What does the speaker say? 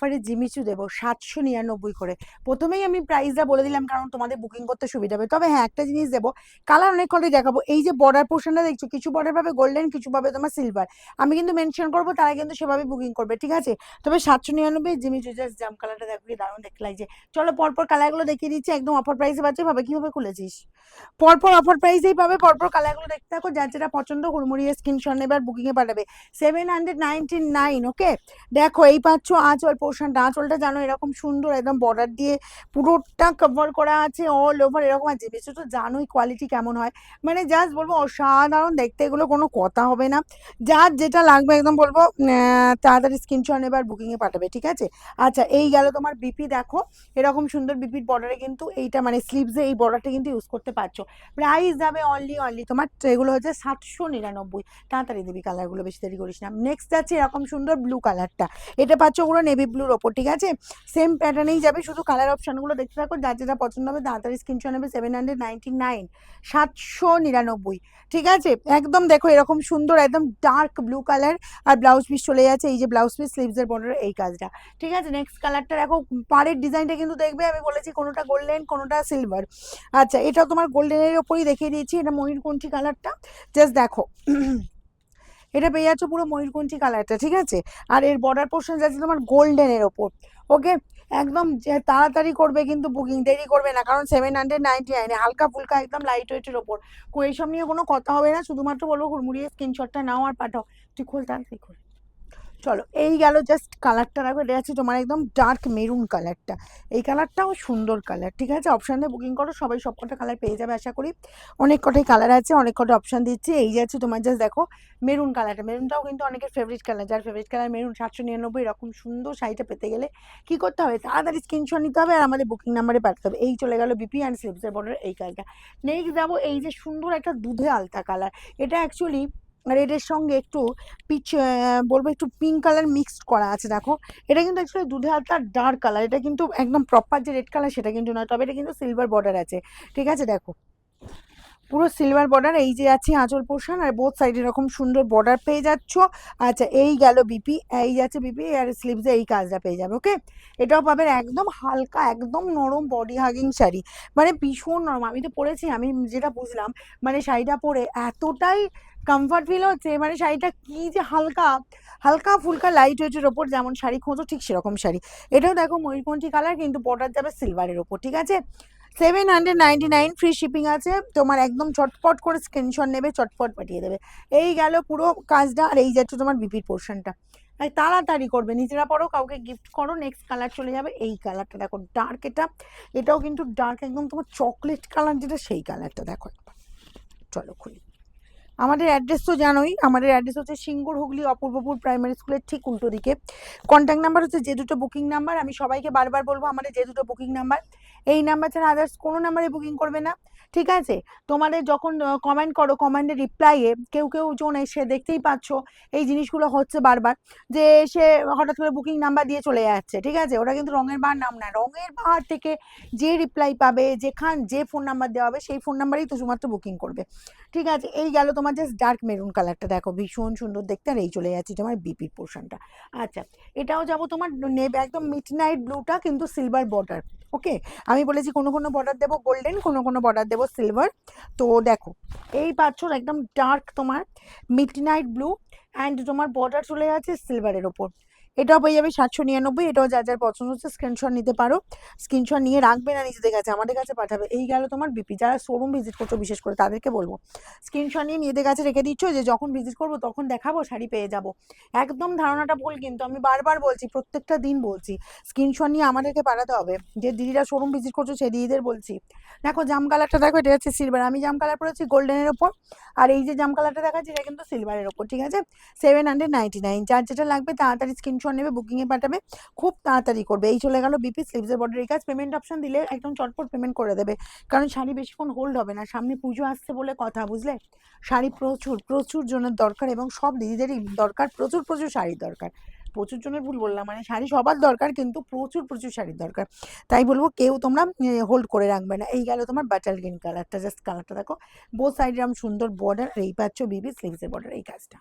অফারে জিমিচু দেবো সাতশো নিরানব্বই করে। প্রথমেই আমি প্রাইসটা বলে দিলাম কারণ তোমাদের বুকিং করতে সুবিধা হবে। তবে হ্যাঁ একটা জিনিস দেবো কালার অনেক কটাই দেখাবো। এই যে বর্ডার পোর্শনটা দেখছ, কিছু বর্ডার পাবে গোল্ডেন কিছু পাবে তোমার সিলভার আমি কিন্তু মেনশন করব, তারা কিন্তু সেভাবে বুকিং করবে, ঠিক আছে? তবে সাতশো নিরানব্বই জিমিচু জাস্ট জাম কালারটা দেখো কি দারুণ দেখতে লাগছে। চলো পরপর কালারগুলো দেখিয়ে দিচ্ছি, একদম অফার প্রাইসে পাচ্ছে, ভাবে কীভাবে খুলেছিস? পরপর অফার প্রাইসেই পাবে, পরপর কালারগুলো দেখতে থাকো, যার যেটা পছন্দ হুড়মুড়িয়ে স্ক্রিনশট নেবে আর বুকিংয়ে পাঠাবে। Seven hundred ninety nine okay দেখো, এই পাচ্ছ আঁচল পোর্শনটা আঁচলটা জানো এরকম সুন্দর একদম বর্ডার দিয়ে পুরোটা কভার করা আছে অল ওভার এরকম আছে। বেশি তো জানোই কোয়ালিটি কেমন হয়। মানে জাস্ট বলব অসাধারণ দেখতে, এগুলো কোনো কথা হবে না। যার যেটা লাগবে একদম বলব তাড়াতাড়ি স্ক্রিনশট নেবে আর বুকিংয়ে পাঠাবে, ঠিক আছে? আচ্ছা এই গেল তোমার বিপি দেখো। এরকম সুন্দর বিপির বর্ডারে কিন্তু এইটা মানে স্লিভসে এই বর্ডারটা কিন্তু ইউজ করতে পারছ। প্রাইস যাবে অনলি অনলি তোমার এগুলো হচ্ছে সাতশো নিরানব্বই। তাড়াতাড়ি দিবি কালারগুলো বেশি দেরি করিস না। নেক্সট আছে এরকম সুন্দর ব্লু কালারটা এটা পাচ্ছ ওগুলো নেভি ব্লুর ওপর, ঠিক আছে? সেম প্যাটার্নেই যাবে, শুধু কালার অপশানগুলো দেখতে থাকো, যার যেটা পছন্দ হবে তাড়াতাড়ি স্ক্রিনশট নেবে সেভেন হান্ড্রেড নাইনটি নাইন সাতশো নিরানব্বই, ঠিক আছে? একদম দেখো, এরকম সুন্দর, একদম ডার্ক ব্লু কালার আর ব্লাউজ পিস চলে যাচ্ছে, এই যে ব্লাউজ পিস স্লিভসের বর্ডার এই কাজটা, ঠিক আছে? নেক্সট কালারটা দেখো, পাড়ের ডিজাইনটা কিন্তু দেখবে, আমি বলেছি কোনোটা গোল্ডেন কোনোটা সিলভার আচ্ছা এটাও তোমার গোল্ডেনের ওপরই দেখিয়ে দিয়েছি, এটা ময়ূরকণ্ঠী কালারটা জাস্ট দেখো এটা পেয়ে যাচ্ছ পুরো ময়ূরকণ্ঠী কালারটা, ঠিক আছে? আর এর বর্ডার পোর্শন যাচ্ছে তোমার গোল্ডেনের ওপর ওকে একদম তাড়াতাড়ি করবে কিন্তু বুকিং দেরি করবে না, কারণ সেভেন হান্ড্রেড নাইনটি নাইনে হালকা ফুলকা একদম লাইট ওয়েটের ওপর। এইসব নিয়ে কোনো কথা হবে না, শুধুমাত্র বলব হুড়মুড়িয়ে স্ক্রিনশটটা নাও আর পাঠাও। তুই খোল তাড়াতাড়ি খোল। চলো, এই গেল জাস্ট কালারটা রাখো, এটা আছে তোমার একদম ডার্ক মেরুন কালারটা এই কালারটাও সুন্দর কালার ঠিক আছে? অপশান বুকিং করো, সবাই সব কটা কালার পেয়ে যাবে, আশা করি। অনেক কটাই কালার আছে, অনেক কটা অপশান দিচ্ছে। এই যে আছে তোমার জাস্ট দেখো মেরুন কালারটা মেরুনটাও কিন্তু অনেকের ফেভারিট কালার যার ফেভারিট কালার মেরুন সাতশো নিরানব্বই, এরকম সুন্দর শাড়িটা পেতে গেলে কি করতে হবে? তাড়াতাড়ি স্ক্রিনশট নিতে হবে আর আমাদের বুকিং নাম্বারে পাঠাতে হবে। এই চলে গেল বিপি অ্যান্ড স্লিপসের বর্ডার এই কালারটা নেক্সট যাব, এই যে সুন্দর একটা দুধে আলতা কালার এটা অ্যাকচুয়ালি রেডের সঙ্গে একটু পিচ বলব একটু পিঙ্ক কালার মিক্সড করা আছে, দেখো। এটা কিন্তু অ্যাকচুয়ালি দুধে হালকা ডার্ক কালার এটা কিন্তু একদম প্রপার যে রেড কালার সেটা কিন্তু নয়, তবে এটা কিন্তু সিলভার বর্ডার আছে, ঠিক আছে? দেখো। পুরো সিলভার বর্ডার এই যে আছে আঁচল পোর্শন আর বোথ সাইড এরকম সুন্দর বর্ডার পেয়ে যাচ্ছ। আচ্ছা এই গেল বিপি এই যাচ্ছে বিপি আর স্লিভসে এই কাজটা পেয়ে যাবে ওকে এটাও পাবেন একদম হালকা, একদম নরম বডি হাগিং শাড়ি। মানে ভীষণ নরম, আমি তো পরেছি, আমি যেটা বুঝলাম মানে শাড়িটা পরে এতটাই কমফর্ট ফিল হচ্ছে মানে শাড়িটা কি যে হালকা হালকা ফুলকা লাইট ওয়েটের ওপর, যেমন শাড়ি খোঁজো, ঠিক সেরকম শাড়ি। এটাও দেখো ময়ূরকণ্ঠী কালার কিন্তু বর্ডার যাবে সিলভারের ওপর, ঠিক আছে? Seven hundred ninety nine free shipping আছে, তোমার একদম চটপট করে স্ক্রিনশট নেবে, চটপট পাঠিয়ে দেবে। এই গেল পুরো কাজটা, আর এই যাচ্ছে তোমার বিপির পোর্শনটা তাড়াতাড়ি করবে, নিজেরা পরো, কাউকে গিফট করো নেক্সট কালার চলে যাবে, এই কালারটা দেখো ডার্ক এটা। এটাও কিন্তু ডার্ক একদম তোমার চকলেট কালার যেটা, সেই কালারটা দেখো। চলো খুলি। আমাদের অ্যাড্রেস তো জানোই, আমাদের অ্যাড্রেস হচ্ছে সিঙ্গুর হুগলি অপূর্বপুর প্রাইমারি স্কুলের ঠিক উল্টো দিকে। কন্ট্যাক্ট নাম্বার হচ্ছে যে দুটো বুকিং নাম্বার আমি সবাইকে বারবার বলব আমাদের যে দুটো বুকিং নাম্বার এই নাম্বার ছাড়া আদার্স কোনো নাম্বারে বুকিং করবে না। ঠিক আছে? তোমাদের যখন কমেন্ট করো কমেন্টের রিপ্লাইয়ে কেউ কেউ জন এসে দেখতেই পাচ্ছ এই জিনিসগুলো হচ্ছে বারবার যে সে হঠাৎ করে বুকিং নাম্বার দিয়ে চলে যাচ্ছে, ঠিক আছে? ওটা কিন্তু রঙের বার নাম না রঙের বার থেকে যে রিপ্লাই পাবে, যেখান, যে ফোন নাম্বার দেওয়া হবে, সেই ফোন নাম্বারেই তো শুধুমাত্র বুকিং করবে। ঠিক আছে? এই গেল তোমার জাস্ট ডার্ক মেরুন কালারটা দেখো, ভীষণ সুন্দর দেখতে, আর এই চলে যাচ্ছে তোমার বিপির পোর্শনটা আচ্ছা এটাও যাব তোমার নেব একদম মিড নাইট ব্লুটা কিন্তু সিলভার বর্ডার ওকে আমি বলেছি কোনো কোনো বর্ডার দেবো গোল্ডেন কোনো কোনো বর্ডার দেবো সিলভার তো দেখো, এই পাচ্ছ একদম ডার্ক তোমার মিড নাইট ব্লু অ্যান্ড তোমার বর্ডার চলে যাচ্ছে সিলভারের ওপর। এটাও পেয়ে যাবে সাতশো নিরানব্বই, এটাও যার যার পছন্দ হচ্ছে স্ক্রিনশট নিতে পারো। স্ক্রিনশট নিয়ে রাখবে না, নিজেদের কাছে, আমাদের কাছে পাঠাবে। এই গেল তোমার বিপি যারা শোরুম ভিজিট করছ, বিশেষ করে তাদেরকে বলব। স্ক্রিনশট নিয়ে নিজেদের কাছে রেখে দিচ্ছ যে, যখন ভিজিট করব, তখন দেখাবো, শাড়ি পেয়ে যাব। একদম ধারণাটা ভুল, কিন্তু আমি বারবার বলছি, প্রত্যেকটা দিন বলছি স্ক্রিনশট নিয়ে আমাদেরকে পাঠাতে হবে। যে, দিদিরা শোরুম ভিজিট করছ সেই দিদিদের বলছি। দেখো, জাম কালারটা দেখো, এটা হচ্ছে সিলভার আমি জাম কালার পরেছি গোল্ডেনের ওপর। আর এই যে জাম কালারটা দেখাচ্ছি, এটা কিন্তু সিলভারের ওপর, ঠিক আছে? সেভেন হান্ড্রেড নাইনটি নাইন যার যেটা লাগবে, তাড়াতাড়ি স্ক্রিনশট নেবে, বুকিংয়ে পাঠাবে, খুব তাড়াতাড়ি করবে। এই চলে গেল বিপি স্লিভসের বর্ডার এই কাজ। পেমেন্ট অপশন দিলে একদম চটপট পেমেন্ট করে দেবে। কারণ শাড়ি বেশিক্ষণ হোল্ড হবে না। সামনে পুজো আসছে বলে কথা, বুঝলে? শাড়ি প্রচুর প্রচুর জনের দরকার এবং সব দিদিদেরই দরকার, প্রচুর প্রচুর শাড়ির দরকার। প্রচুর জনের ভুল বললাম মানে শাড়ি সবার দরকার কিন্তু প্রচুর প্রচুর শাড়ির দরকার। তাই বলব কেউ তোমরা হোল্ড করে রাখবে না। এই গেল তোমার বাটার গ্রিন কালারটা জাস্ট কালারটা দেখো। বোথ সাইডে এরকম সুন্দর বর্ডার এই পাচ্ছ বিবি স্লিভসের বর্ডার এই কাজটা।